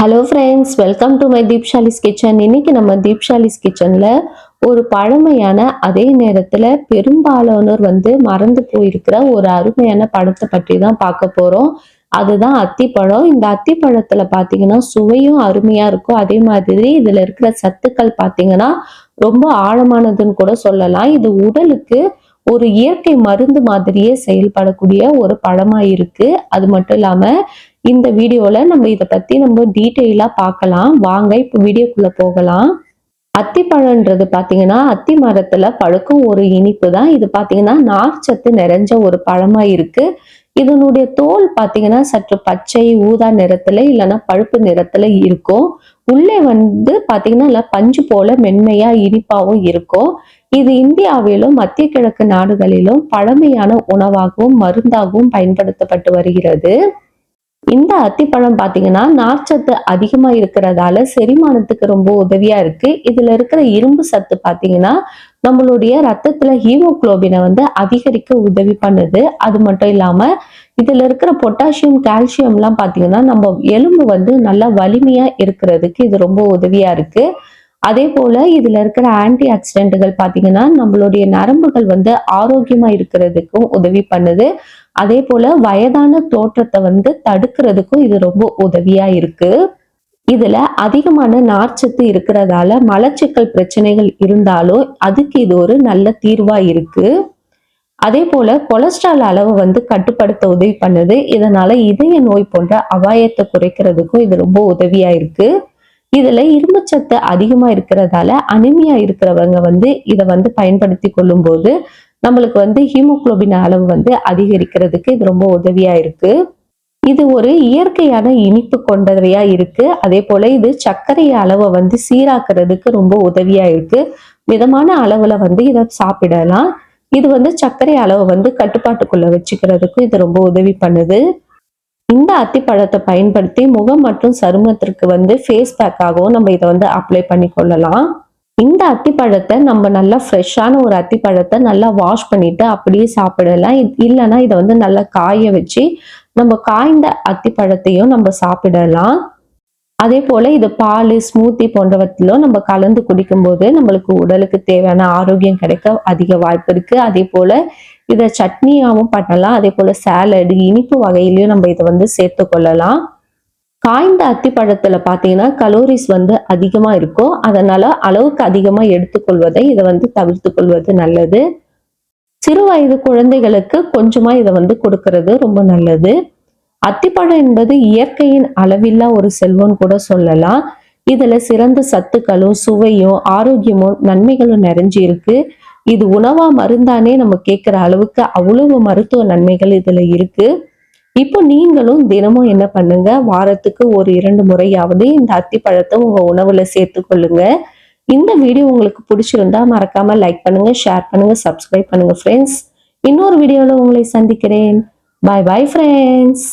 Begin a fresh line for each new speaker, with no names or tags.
Hello friends welcome to my Deepshali's kitchen இன்னைக்கு நம்ம தீப்ஷாலிஸ் கிச்சன்ல ஒரு பழமையான அதே நேரத்துல பெரும்பாலானோர் வந்து மறந்து போயிருக்கிற ஒரு அருமையான படத்தை பற்றி தான் பார்க்க போறோம். அதுதான் அத்திப்பழம். இந்த அத்திப்பழத்தில் பார்த்தீங்கன்னா சுவையும் அருமையா இருக்கும். அதே மாதிரி இதுல இருக்கிற சத்துக்கள் பார்த்தீங்கன்னா ரொம்ப ஆழமானதுன்னு கூட சொல்லலாம். இது உடலுக்கு ஒரு இயற்கை மருந்து மாதிரியே செயல்படக்கூடிய ஒரு பழமா இருக்கு அது மட்டும் இல்லாம இந்த வீடியோல நம்ம இதை பத்தி நம்ம டீட்டெயிலா பார்க்கலாம் வாங்க இப்போ வீடியோக்குள்ள போகலாம். அத்திப்பழன்றது பாத்தீங்கன்னா அத்தி மரத்துல பழுக்கும் ஒரு இனிப்பு தான். இது பாத்தீங்கன்னா நார்ச்சத்து நிறைஞ்ச ஒரு பழமா இருக்கு இதனுடைய தோல் பாத்தீங்கன்னா சற்று பச்சை ஊதா நிறத்துல இல்லைன்னா பழுப்பு நிறத்துல இருக்கும். உள்ளே வந்து பார்த்தீங்கன்னா பஞ்சு போல மென்மையா இனிப்பாவும் இருக்கும். இது இந்தியாவிலும் மத்திய கிழக்கு நாடுகளிலும் பழமையான உணவாகவும் மருந்தாகவும் பயன்படுத்தப்பட்டு வருகிறது. இந்த அத்திப்பழம் பாத்தீங்கன்னா நார்ச்சத்து அதிகமா இருக்கிறதால செரிமானத்துக்கு ரொம்ப உதவியா இருக்கு. இதுல இருக்கிற இரும்பு சத்து பாத்தீங்கன்னா நம்மளுடைய ரத்தத்துல ஹீமோகுளோபினை வந்து அதிகரிக்க உதவி பண்ணுது. அது மட்டும் இல்லாம இதுல இருக்கிற பொட்டாசியம் கால்சியம் எல்லாம் பாத்தீங்கன்னா நம்ம எலும்பு வந்து நல்லா வலிமையா இருக்கிறதுக்கு இது ரொம்ப உதவியா இருக்கு. அதே போல இதுல இருக்கிற ஆன்டி ஆக்சிடென்ட்டுகள் பாத்தீங்கன்னா நம்மளுடைய நரம்புகள் வந்து ஆரோக்கியமா இருக்கிறதுக்கும் உதவி பண்ணுது. அதே போல வயதான தோற்றத்தை வந்து தடுக்கிறதுக்கும் இது ரொம்ப உதவியா இருக்கு. இதுல அதிகமான நார்ச்சத்து இருக்கிறதால மலச்சிக்கல் பிரச்சனைகள் இருந்தாலும் அதுக்கு இது ஒரு நல்ல தீர்வா இருக்கு. அதே போல கொலஸ்ட்ரால் அளவை வந்து கட்டுப்படுத்த உதவி பண்ணுது. இதனால இதய நோய் போன்ற அபாயத்தை குறைக்கிறதுக்கும் இது ரொம்ப உதவியா இருக்கு. இதுல இரும்புச்சத்து அதிகமா இருக்கிறதால அனிமியா இருக்கிறவங்க வந்து இதை வந்து பயன்படுத்தி கொள்ளும் போது நம்மளுக்கு வந்து ஹீமோகுளோபின் அளவு வந்து அதிகரிக்கிறதுக்கு இது ரொம்ப உதவியா இருக்கு. இது ஒரு இயற்கையான இனிப்பு கொண்டவையா இருக்கு. அதே போல இது சர்க்கரை அளவை வந்து சீராக்குறதுக்கு ரொம்ப உதவியா இருக்கு. மிதமான அளவுல வந்து இதை சாப்பிடலாம். இது வந்து சர்க்கரை அளவை வந்து கட்டுப்பாட்டுக்குள்ள வச்சுக்கிறதுக்கும் இது ரொம்ப உதவி பண்ணுது. இந்த அத்திப்பழத்தை பயன்படுத்தி முகம் மற்றும் சருமத்திற்கு வந்து ஃபேஸ் பேக்காகவும் நம்ம இதை வந்து அப்ளை பண்ணி கொள்ளலாம். இந்த அத்திப்பழத்தை நம்ம நல்லா ஃப்ரெஷ்ஷான ஒரு அத்திப்பழத்தை நல்லா வாஷ் பண்ணிட்டு அப்படியே சாப்பிடலாம். இல்லைன்னா இதை வந்து நல்லா காய வச்சு நம்ம காய்ந்த அத்திப்பழத்தையும் நம்ம சாப்பிடலாம். அதே போல இது பால் ஸ்மூத்தி போன்றவற்றிலும் நம்ம கலந்து குடிக்கும்போது நம்மளுக்கு உடலுக்கு தேவையான ஆரோக்கியம் கிடைக்க அதிக வாய்ப்பு இருக்கு. அதே போல இதை சட்னியாகவும் பண்ணலாம். அதே போல சேலடு இனிப்பு வகையிலையும் நம்ம இதை வந்து சேர்த்து கொள்ளலாம். காய்ந்த அத்திப்பழத்துல பாத்தீங்கன்னா கலோரிஸ் வந்து அதிகமா இருக்கும். அதனால அளவுக்கு அதிகமா எடுத்துக்கொள்வதை இதை வந்து தவிர்த்து கொள்வது நல்லது. சிறு வயது குழந்தைகளுக்கு கொஞ்சமா இதை வந்து கொடுக்கறது ரொம்ப நல்லது. அத்திப்பழம் என்பது இயற்கையின் அளவில்லா ஒரு செல்வம் கூட சொல்லலாம். இதுல சிறந்த சத்துக்களும் சுவையும் ஆரோக்கியமும் நன்மைகளும் நிறைஞ்சு இருக்கு. இது உணவா மருந்தானே நம்ம கேட்கிற அளவுக்கு அவ்வளவு மருத்துவ நன்மைகள் இதுல இருக்கு. இப்போ நீங்களும் தினமும் என்ன பண்ணுங்க? வாரத்துக்கு ஒரு இரண்டு முறையாவது இந்த அத்திப்பழத்தை உங்க உணவுல சேர்த்து கொள்ளுங்க. இந்த வீடியோ உங்களுக்கு பிடிச்சிருந்தா மறக்காம லைக் பண்ணுங்க ஷேர் பண்ணுங்க சப்ஸ்கிரைப் பண்ணுங்க ஃப்ரெண்ட்ஸ் இன்னொரு வீடியோவில் உங்களை சந்திக்கிறேன். பாய் பாய் ஃப்ரெண்ட்ஸ்